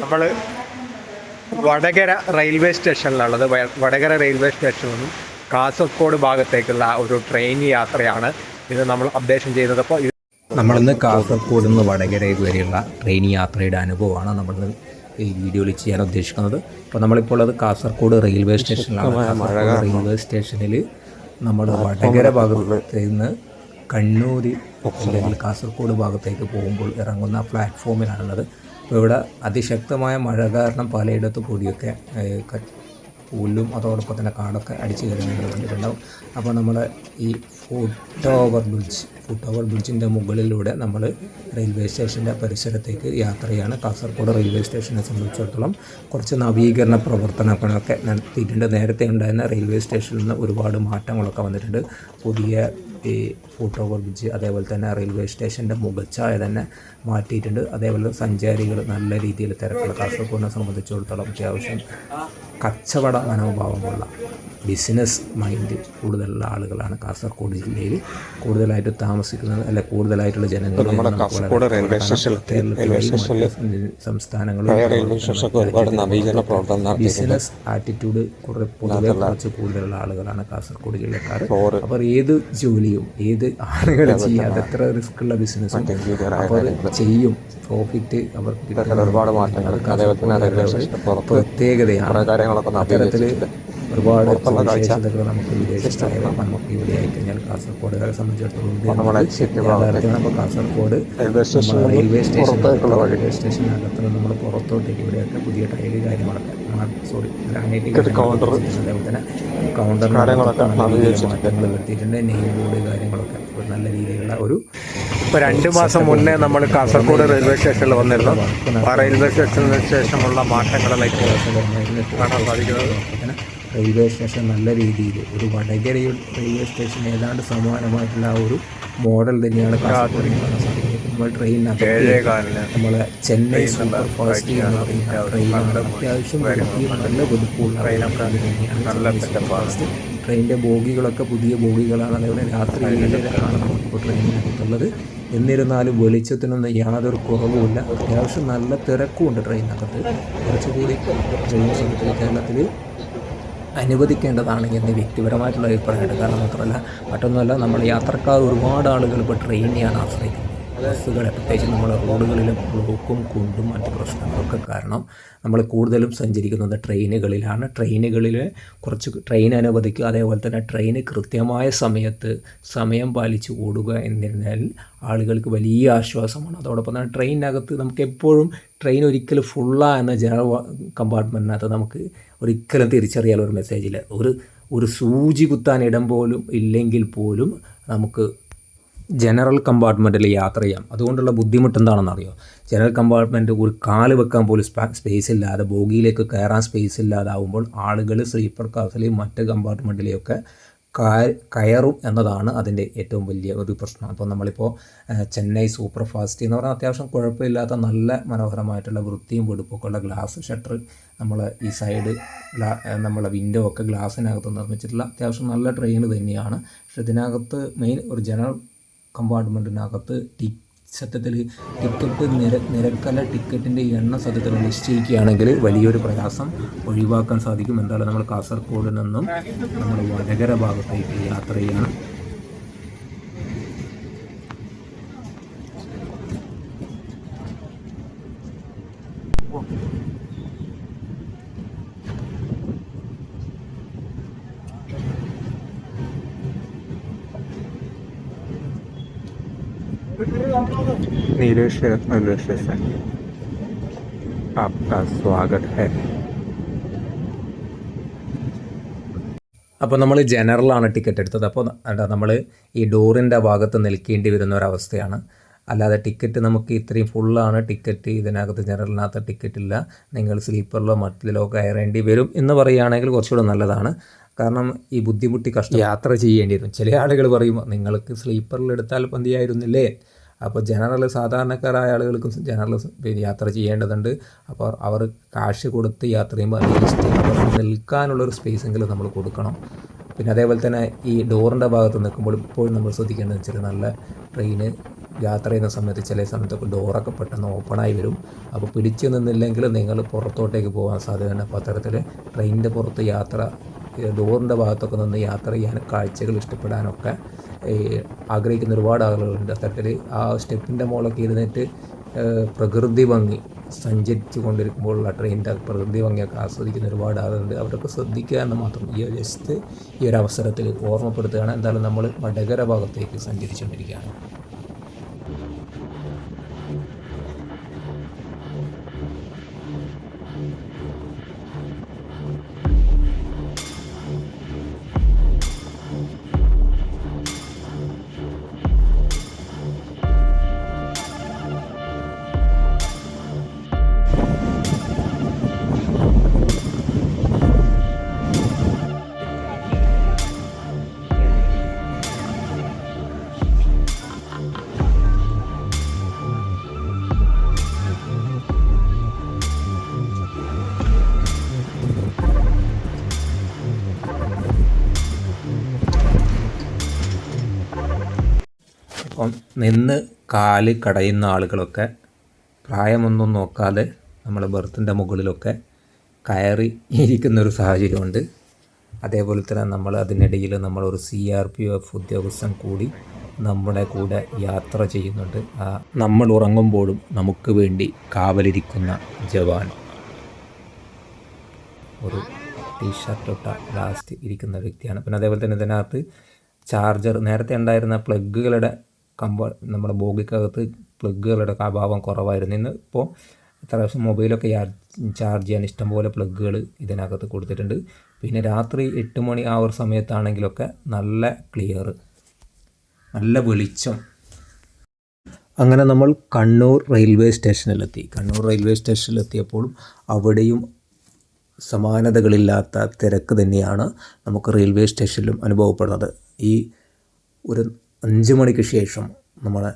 നമ്മൾ വടകര റെയിൽവേ സ്റ്റേഷനിലുള്ളത് വടകര റെയിൽവേ സ്റ്റേഷനിൽ നിന്നും കാസർഗോഡ് ഭാഗത്തേക്കുള്ള ഒരു ട്രെയിൻ യാത്രയാണ് ഇത് നമ്മൾ അപ്ഡേഷൻ ചെയ്തത് അപ്പോൾ നമ്മളിന്ന് കാസർഗോഡ് നിന്ന് വടകരയ്ക്ക് വരെയുള്ള ട്രെയിൻ യാത്രയുടെ അനുഭവമാണ് നമ്മൾ ഈ വീഡിയോയിൽ ചെയ്യാൻ ഉദ്ദേശിക്കുന്നത്. അപ്പോൾ നമ്മളിപ്പോൾ ഉള്ളത് കാസർഗോഡ് റെയിൽവേ സ്റ്റേഷനിലാണ്. കാസർഗോഡ് റെയിൽവേ സ്റ്റേഷനിൽ നമ്മൾ വടകര ഭാഗത്ത് നിന്ന് കണ്ണൂർ അല്ലെങ്കിൽ കാസർഗോഡ് ഭാഗത്തേക്ക് പോകുമ്പോൾ ഇറങ്ങുന്ന പ്ലാറ്റ്ഫോമിലാണുള്ളത്. ഇവിടെ അതിശക്തമായ മഴ കാരണം പലയിടത്ത് പൊടിയൊക്കെ പുല്ലും അതോടൊപ്പം തന്നെ കാടൊക്കെ അടിച്ചു കയറുന്നത് കണ്ടിട്ടുണ്ടാവും. അപ്പോൾ നമ്മൾ ഈ foot over bridge foot over ബ്രിഡ്ജിന്റെ മുകളിലൂടെ നമ്മൾ റെയിൽവേ സ്റ്റേഷന്റെ പരിസരത്തേക്ക് യാത്രയാണ്. കാസർഗോഡ് റെയിൽവേ സ്റ്റേഷനെ സംബന്ധിച്ചിടത്തോളം കുറച്ച് നവീകരണ പ്രവർത്തനങ്ങളൊക്കെ നടത്തിയിട്ടുണ്ട്. നേരത്തെ ഉണ്ടായിരുന്ന റെയിൽവേ സ്റ്റേഷനിൽ നിന്ന് ഒരുപാട് മാറ്റങ്ങളൊക്കെ വന്നിട്ടുണ്ട്. പുതിയ ഈ ഫുട് ഓവർ ബ്രിഡ്ജ് അതേപോലെ തന്നെ റെയിൽവേ സ്റ്റേഷന്റെ മുഖച്ഛായ തന്നെ മാറ്റിയിട്ടുണ്ട്. അതേപോലെ സഞ്ചാരികൾ നല്ല രീതിയിൽ തിരക്കുള്ള കാസർഗോഡിനെ സംബന്ധിച്ചിടത്തോളം അത്യാവശ്യം കച്ചവട മനോഭാവമുള്ള ബിസിനസ് മൈൻഡ് കൂടുതലുള്ള ആളുകളാണ് കാസർഗോഡ് ജില്ലയിൽ കൂടുതലായിട്ട് താമസിക്കുന്നത് അല്ലെ കൂടുതലായിട്ടുള്ള ജനങ്ങൾ കാസർഗോഡ് റെയിൽവേ സ്റ്റേഷനിൽ റെയിൽവേ സ്റ്റേഷനിൽ സംസ്ഥാനങ്ങളും റെയിൽവേ സ്റ്റേഷനൊക്കെ ഒരുപാട് നവീകരണ പ്രവർത്തനം ബിസിനസ് ആറ്റിറ്റ്യൂഡ് കുറെ പൊതുവെ കുറച്ച് കൂടുതലുള്ള ആളുകളാണ് കാസർഗോഡ് ജില്ലക്കാർ അവർ ഏത് ജോലിയും ഏത് ആളുകൾ ചെയ്യാതെ എത്ര റിസ്ക് ഉള്ള ബിസിനസ്സും അപ്പോൾ ചെയ്യും. പ്രോഫിറ്റ് അവർക്ക് കിട്ടുന്ന ഒരുപാട് മാറ്റങ്ങൾ പ്രത്യേകതയാണ്. അത്തരത്തിൽ ഒരുപാട് വിശേഷതകൾ നമുക്ക് വിദേശത്തായ നമുക്ക് ഇവിടെ ആയിക്കഴിഞ്ഞാൽ കാസർഗോഡുകാരെ സംബന്ധിച്ചിടത്തോളം നമ്മൾ Kasaragod. Railway station railway station. Railway സ്റ്റേഷനകത്ത് നമ്മൾ പുറത്തോട്ടേക്ക് ഇവിടെയൊക്കെ പുതിയ ടൈൽ കാര്യങ്ങളൊക്കെ. സോറി. അതേപോലെ തന്നെ കൗണ്ടർ കാര്യങ്ങളൊക്കെ നവീകരിച്ചിട്ടുണ്ട്. മാറ്റങ്ങൾ വരുത്തിയിട്ടുണ്ട്. നെയിം ബോർഡ് കാര്യങ്ങളൊക്കെ. ഒരു നല്ല രീതിയിലുള്ള ഒരു ഇപ്പോൾ രണ്ട് മാസം മുന്നേ നമ്മൾ കാസർഗോഡ് റെയിൽവേ സ്റ്റേഷനിൽ വന്നിരുന്നു. ആ റെയിൽവേ സ്റ്റേഷനിൽ ശേഷമുള്ള മാറ്റങ്ങളിലേക്ക് കാണാൻ സാധിക്കുന്നത്. റെയിൽവേ സ്റ്റേഷൻ നല്ല രീതിയിൽ ഒരു വടകരയിൽ റെയിൽവേ സ്റ്റേഷൻ ഏതാണ്ട് സമാനമായിട്ടുള്ള ആ ഒരു മോഡൽ തന്നെയാണ് കാസർഗോഡ് നമ്മൾ ട്രെയിനകത്ത് ഏഴേകാലിന് നമ്മളെ ചെന്നൈ സൂപ്പർ ഫാസ്റ്റ് എന്ന് പറയുന്ന ട്രെയിനാണ് അത്യാവശ്യം നല്ല വെടുപ്പുള്ള നല്ല ഫാസ്റ്റ് ട്രെയിനിന്റെ ബോഗികളൊക്കെ പുതിയ ബോഗികളാണ്. അതേപോലെ രാത്രിയിലാണ് ഇപ്പോൾ ട്രെയിനിനകത്തുള്ളത് എന്നിരുന്നാലും വെളിച്ചത്തിനൊന്നും യാതൊരു കുറവുമില്ല. അത്യാവശ്യം നല്ല തിരക്കുമുണ്ട് ട്രെയിനകത്ത് കുറച്ചുകൂടി ട്രെയിൻ സംബന്ധിച്ച് കേരളത്തിൽ അനുവദിക്കേണ്ടതാണ് എന്ന് വ്യക്തിപരമായിട്ടുള്ള അഭിപ്രായമുണ്ട്. കാരണം മാത്രമല്ല മറ്റൊന്നുമല്ല നമ്മൾ യാത്രക്കാർ ഒരുപാട് ആളുകൾ ഇപ്പോൾ ട്രെയിനെയാണ് ആശ്രയിക്കുന്നത്. ബസ്സുകളെ പ്രത്യേകിച്ച് നമ്മൾ റോഡുകളിലും ബ്ലോക്കും കുണ്ടും മറ്റ് പ്രശ്നങ്ങളൊക്കെ കാരണം നമ്മൾ കൂടുതലും സഞ്ചരിക്കുന്നത് ട്രെയിനുകളിലാണ്. ട്രെയിനുകളിൽ കുറച്ച് ട്രെയിൻ അനുവദിക്കുക അതേപോലെ തന്നെ ട്രെയിൻ കൃത്യമായ സമയത്ത് സമയം പാലിച്ച് ഓടുക എന്നിരുന്നാൽ ആളുകൾക്ക് വലിയ ആശ്വാസമാണ്. അതോടൊപ്പം തന്നെ ട്രെയിനകത്ത് നമുക്ക് എപ്പോഴും ട്രെയിൻ ഒരിക്കലും ഫുള്ളാ എന്ന ജനറൽ കമ്പാർട്ട്മെന്റിനകത്ത് നമുക്ക് ഒരിക്കലും തിരിച്ചറിയാൻ ഒരു മെസ്സേജില്ല ഒരു ഒരു സൂചി കുത്താൻ ഇടം പോലും ഇല്ലെങ്കിൽ പോലും നമുക്ക് ജനറൽ കമ്പാർട്ട്മെന്റിൽ യാത്ര ചെയ്യാം. അതുകൊണ്ടുള്ള ബുദ്ധിമുട്ട് എന്താണെന്ന് അറിയോ ജനറൽ കമ്പാർട്ട്മെന്റ് ഒരു കാൽ വെക്കാൻ പോലും സ്പേസ് ഇല്ലാതെ ബോഗിയിലേക്ക് കയറാൻ സ്പേസ് ഇല്ലാതാവുമ്പോൾ ആളുകൾ സ്ലീപ്പർ ക്ലാസ്സിലെയും മറ്റ് കമ്പാർട്ട്മെന്റിലെയൊക്കെ കയറും എന്നതാണ് അതിന്റെ ഏറ്റവും വലിയ ഒരു പ്രശ്നം. അപ്പോൾ നമ്മളിപ്പോൾ ചെന്നൈ സൂപ്പർ ഫാസ്റ്റ് എന്ന് പറഞ്ഞാൽ അത്യാവശ്യം കുഴപ്പമില്ലാത്ത നല്ല മനോഹരമായിട്ടുള്ള വൃത്തിയും വെടുപ്പൊക്കെ ഉള്ള ഗ്ലാസ് ഷട്ടർ നമ്മൾ ഈ സൈഡ് നമ്മളെ വിൻഡോ ഒക്കെ ഗ്ലാസ്സിനകത്ത് നിർമ്മിച്ചിട്ടുള്ള അത്യാവശ്യം നല്ല ട്രെയിൻ തന്നെയാണ്. പക്ഷെ ഇതിനകത്ത് മെയിൻ ഒരു ജനറൽ കമ്പാർട്ട്മെന്റിനകത്ത് ടി സത്യത്തിൽ ടിക്കറ്റ് നിര നിരക്കല ടിക്കറ്റിന്റെ എണ്ണം സത്യത്തിൽ നിശ്ചയിക്കുകയാണെങ്കിൽ വലിയൊരു പ്രയാസം ഒഴിവാക്കാൻ സാധിക്കും. എന്തായാലും നമ്മൾ കാസർഗോഡ് നിന്നും നമ്മൾ വടകര ഭാഗത്തേക്ക് യാത്ര ചെയ്യാണ്. नीलेश रेलवे स्टेशन आपका स्वागत है അപ്പോൾ നമ്മൾ ജനറലാണ് ടിക്കറ്റ് എടുത്തത് അപ്പോൾ നമ്മൾ ഈ ഡോറിൻ്റെ ഭാഗത്ത് നിൽക്കേണ്ടി വരുന്ന ഒരവസ്ഥയാണ് അല്ലാതെ ടിക്കറ്റ് നമുക്ക് ഇത്രയും ഫുള്ളാണ് ടിക്കറ്റ് ഇതിനകത്ത് ജനറലിനകത്ത് ടിക്കറ്റ് ഇല്ല നിങ്ങൾ സ്ലീപ്പറിലോ മറ്റിലോ കയറേണ്ടി വരും എന്ന് പറയുകയാണെങ്കിൽ കുറച്ചുകൂടെ നല്ലതാണ് കാരണം ഈ ബുദ്ധിമുട്ടി കഷ്ടം യാത്ര ചെയ്യേണ്ടി വരും ചില ആളുകൾ പറയും നിങ്ങൾക്ക് സ്ലീപ്പറിൽ എടുത്താൽ മതിയായിരുന്നില്ലേ അപ്പോൾ ജനറൽ സാധാരണക്കാരായ ആളുകൾക്കും ജനറൽ യാത്ര ചെയ്യേണ്ടതുണ്ട്. അപ്പോൾ അവർ കാശ് കൊടുത്ത് യാത്ര ചെയ്യുമ്പോൾ അറ്റ്ലീസ്റ്റ് അവർക്ക് നിൽക്കാനുള്ളൊരു സ്പേസെങ്കിലും നമ്മൾ കൊടുക്കണം. പിന്നെ അതേപോലെ തന്നെ ഈ ഡോറിന്റെ ഭാഗത്ത് നിൽക്കുമ്പോൾ ഇപ്പോഴും നമ്മൾ ശ്രദ്ധിക്കേണ്ടതെന്ന് വെച്ചാൽ നല്ല ട്രെയിന് യാത്ര ചെയ്യുന്ന സമയത്ത് ചില സമയത്തൊക്കെ ഡോറൊക്കെ പെട്ടെന്ന് ഓപ്പണായി വരും. അപ്പോൾ പിടിച്ചു നിന്നില്ലെങ്കിൽ നിങ്ങൾ പുറത്തോട്ടേക്ക് പോകാൻ സാധ്യതയുണ്ട്. അപ്പോൾ അത്തരത്തിൽ ട്രെയിനിന്റെ പുറത്ത് യാത്ര ഡോറിന്റെ ഭാഗത്തൊക്കെ നിന്ന് യാത്ര ചെയ്യാൻ കാഴ്ചകൾ ഇഷ്ടപ്പെടാനൊക്കെ ആഗ്രഹിക്കുന്ന ഒരുപാട് ആളുകളുണ്ട്. അത്തരത്തിൽ ആ സ്റ്റെപ്പിന്റെ മുകളൊക്കെ ഇരുന്നിട്ട് പ്രകൃതി ഭംഗി സഞ്ചരിച്ചു കൊണ്ടിരിക്കുമ്പോഴുള്ള ട്രെയിനിന്റെ പ്രകൃതി ഭംഗിയൊക്കെ ആസ്വദിക്കുന്ന ഒരുപാട് ആളുകളുണ്ട്. അവരൊക്കെ ശ്രദ്ധിക്കുക എന്ന് മാത്രം ഈ ജസ്റ്റ് ഈ ഒരു അവസരത്തിൽ ഓർമ്മപ്പെടുത്തുകയാണ്. എന്തായാലും നമ്മൾ വടകര ഭാഗത്തേക്ക് സഞ്ചരിച്ചുകൊണ്ടിരിക്കുകയാണ്. അപ്പം നിന്ന് കാൽ കടയുന്ന ആളുകളൊക്കെ പ്രായമൊന്നും നോക്കാതെ നമ്മളെ ബർത്തിന്റെ മുകളിലൊക്കെ കയറി ഇരിക്കുന്ന ഒരു സാഹചര്യമുണ്ട്. അതേപോലെ തന്നെ നമ്മൾ അതിനിടയിൽ നമ്മളൊരു സി ആർ പി എഫ് ഉദ്യോഗസ്ഥൻ കൂടി നമ്മുടെ കൂടെ യാത്ര ചെയ്യുന്നുണ്ട്. ആ നമ്മൾ ഉറങ്ങുമ്പോഴും നമുക്ക് വേണ്ടി കാവലിരിക്കുന്ന ജവാൻ. ഒരു ടീഷർട്ട് ഇട്ട ലാസ്റ്റ് ഇരിക്കുന്ന വ്യക്തിയാണ്. പിന്നെ അതേപോലെ തന്നെ ഇതിനകത്ത് ചാർജർ നേരത്തെ ഉണ്ടായിരുന്ന പ്ലഗുകളുടെ കമ്പ നമ്മുടെ ബോഗിക്കകത്ത് പ്ലഗുകളുടെ അഭാവം കുറവായിരുന്നു. ഇന്ന് ഇപ്പോൾ ദിവസം മൊബൈലൊക്കെ ചാർജ് ചെയ്യാൻ ഇഷ്ടംപോലെ പ്ലഗുകൾ ഇതിനകത്ത് കൊടുത്തിട്ടുണ്ട്. പിന്നെ രാത്രി എട്ട് മണി ആ ഒരു സമയത്താണെങ്കിലൊക്കെ നല്ല ക്ലിയർ നല്ല വെളിച്ചം. അങ്ങനെ നമ്മൾ കണ്ണൂർ റെയിൽവേ സ്റ്റേഷനിലെത്തി. കണ്ണൂർ റെയിൽവേ സ്റ്റേഷനിലെത്തിയപ്പോഴും അവിടെയും സമാനതകളില്ലാത്ത തിരക്ക് തന്നെയാണ് നമുക്ക് റെയിൽവേ സ്റ്റേഷനിലും അനുഭവപ്പെടുന്നത്. ഈ ഒരു അഞ്ച് മണിക്ക് ശേഷം നമ്മളെ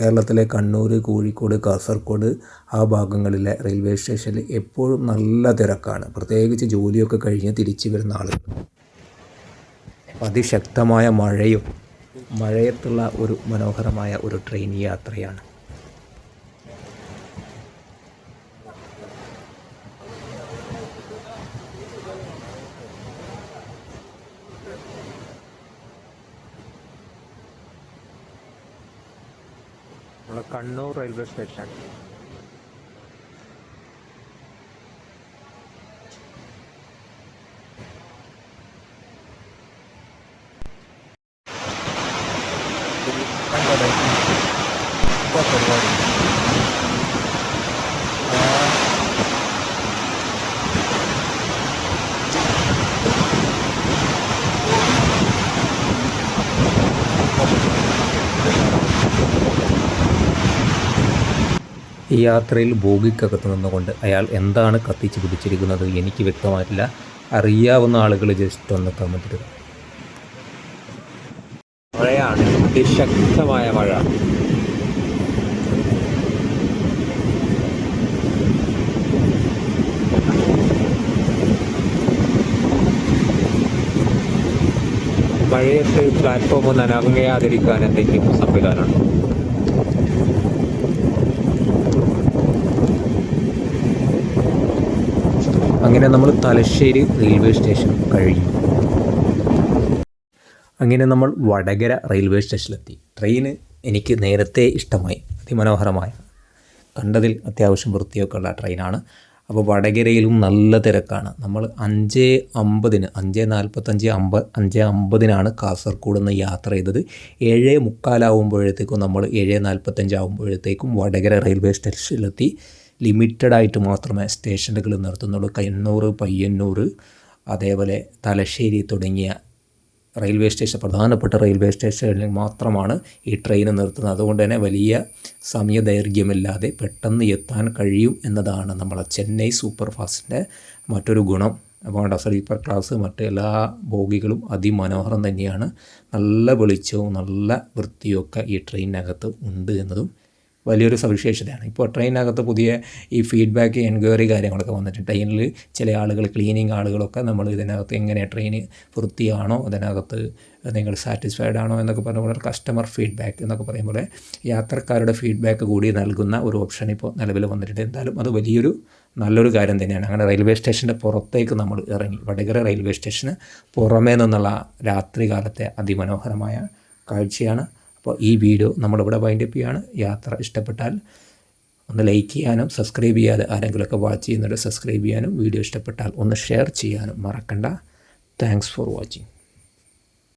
കേരളത്തിലെ കണ്ണൂർ കോഴിക്കോട് കാസർഗോഡ് ആ ഭാഗങ്ങളിലെ റെയിൽവേ സ്റ്റേഷനിൽ എപ്പോഴും നല്ല തിരക്കാണ്. പ്രത്യേകിച്ച് ജോലിയൊക്കെ കഴിഞ്ഞ് തിരിച്ചു വരുന്ന ആളുകൾ. അതിശക്തമായ മഴയും മഴയത്തുള്ള ഒരു മനോഹരമായ ഒരു ട്രെയിൻ യാത്രയാണ്. Kannur railway station. ഈ യാത്രയിൽ ബോഗിക്കകത്ത് നിന്നുകൊണ്ട് അയാൾ എന്താണ് കത്തിച്ച് പിടിച്ചിരിക്കുന്നത് എനിക്ക് വ്യക്തമായിട്ടില്ല. അറിയാവുന്ന ആളുകൾ ജസ്റ്റ് ഒന്ന് കമന്റ് മഴയാണ് അതിശക്തമായ മഴ. മഴയത്ത് പ്ലാറ്റ്ഫോം ഒന്ന് അനങ്ങയാതിരിക്കാൻ എന്തെങ്കിലും സംവിധാനമുണ്ടോ? അങ്ങനെ നമ്മൾ തലശ്ശേരി റെയിൽവേ സ്റ്റേഷൻ കഴിഞ്ഞു. അങ്ങനെ നമ്മൾ വടകര റെയിൽവേ സ്റ്റേഷനിലെത്തി. ട്രെയിന് എനിക്ക് നേരത്തെ ഇഷ്ടമായി അതിമനോഹരമായ. കണ്ടതിൽ അത്യാവശ്യം വൃത്തിയൊക്കെ ഉള്ള ട്രെയിനാണ്. അപ്പോൾ വടകരയിലും നല്ല തിരക്കാണ്. നമ്മൾ അഞ്ച് അമ്പതിന് അഞ്ച് നാൽപ്പത്തഞ്ച് അമ്പ അഞ്ച് അമ്പതിനാണ് കാസർഗോഡ് നിന്ന് യാത്ര ചെയ്തത്. ഏഴ് മുക്കാലാവുമ്പോഴത്തേക്കും നമ്മൾ ഏഴ് നാൽപ്പത്തഞ്ച് ആകുമ്പോഴത്തേക്കും വടകര റെയിൽവേ സ്റ്റേഷനിലെത്തി. ലിമിറ്റഡ് ആയിട്ട് മാത്രമേ സ്റ്റേഷനുകൾ നിർത്തുന്നുള്ളൂ. കണ്ണൂർ പയ്യന്നൂർ അതേപോലെ തലശ്ശേരി തുടങ്ങിയ റെയിൽവേ സ്റ്റേഷൻ പ്രധാനപ്പെട്ട റെയിൽവേ സ്റ്റേഷനിൽ മാത്രമാണ് ഈ ട്രെയിൻ നിർത്തുന്നത്. അതുകൊണ്ട് തന്നെ വലിയ സമയദൈർഘ്യമില്ലാതെ പെട്ടെന്ന് എത്താൻ കഴിയും എന്നതാണ് നമ്മളെ ചെന്നൈ സൂപ്പർ ഫാസ്റ്റിന്റെ മറ്റൊരു ഗുണം. അപ്പോൾ സ്ലീപ്പർ ക്ലാസ് മറ്റ് എല്ലാ ബോഗികളും അതിമനോഹരം തന്നെയാണ്. നല്ല വെളിച്ചവും നല്ല വൃത്തിയൊക്കെ ഈ ട്രെയിനകത്ത് ഉണ്ട് എന്നതും വലിയൊരു സവിശേഷതയാണ്. ഇപ്പോൾ ട്രെയിനകത്ത് പുതിയ ഈ ഫീഡ്ബാക്ക് എൻക്വയറി കാര്യങ്ങളൊക്കെ വന്നിട്ടുണ്ട്. ട്രെയിനിൽ ചില ആളുകൾ ക്ലീനിങ് ആളുകളൊക്കെ നമ്മൾ ഇതിനകത്ത് എങ്ങനെ ട്രെയിൻ വൃത്തിയാണോ അതിനകത്ത് നിങ്ങൾ സാറ്റിസ്ഫൈഡ് ആണോ എന്നൊക്കെ പറഞ്ഞ കസ്റ്റമർ ഫീഡ്ബാക്ക് എന്നൊക്കെ പറയുമ്പോൾ യാത്രക്കാരുടെ ഫീഡ്ബാക്ക് കൂടി നൽകുന്ന ഒരു ഓപ്ഷൻ ഇപ്പോൾ നിലവിൽ വന്നിട്ടുണ്ട്. എന്തായാലും അത് വലിയൊരു നല്ലൊരു കാര്യം തന്നെയാണ്. അങ്ങനെ റെയിൽവേ സ്റ്റേഷന്റെ പുറത്തേക്ക് നമ്മൾ ഇറങ്ങി. വടകര റെയിൽവേ സ്റ്റേഷന് പുറമേ നിന്നുള്ള രാത്രി കാലത്തെ അതിമനോഹരമായ കാഴ്ചയാണ് അപ്പോൾ ഈ വീഡിയോ നമ്മളിവിടെ വൈൻഡപ്പ് ചെയ്യാണ്. യാത്ര ഇഷ്ടപ്പെട്ടാൽ ഒന്ന് ലൈക്ക് ചെയ്യാനും സബ്സ്ക്രൈബ് ചെയ്യാതെ ആരെങ്കിലുമൊക്കെ വാച്ച് ചെയ്യുന്നുണ്ട് സബ്സ്ക്രൈബ് ചെയ്യാനും വീഡിയോ ഇഷ്ടപ്പെട്ടാൽ ഒന്ന് ഷെയർ ചെയ്യാനും മറക്കണ്ട. Thanks for watching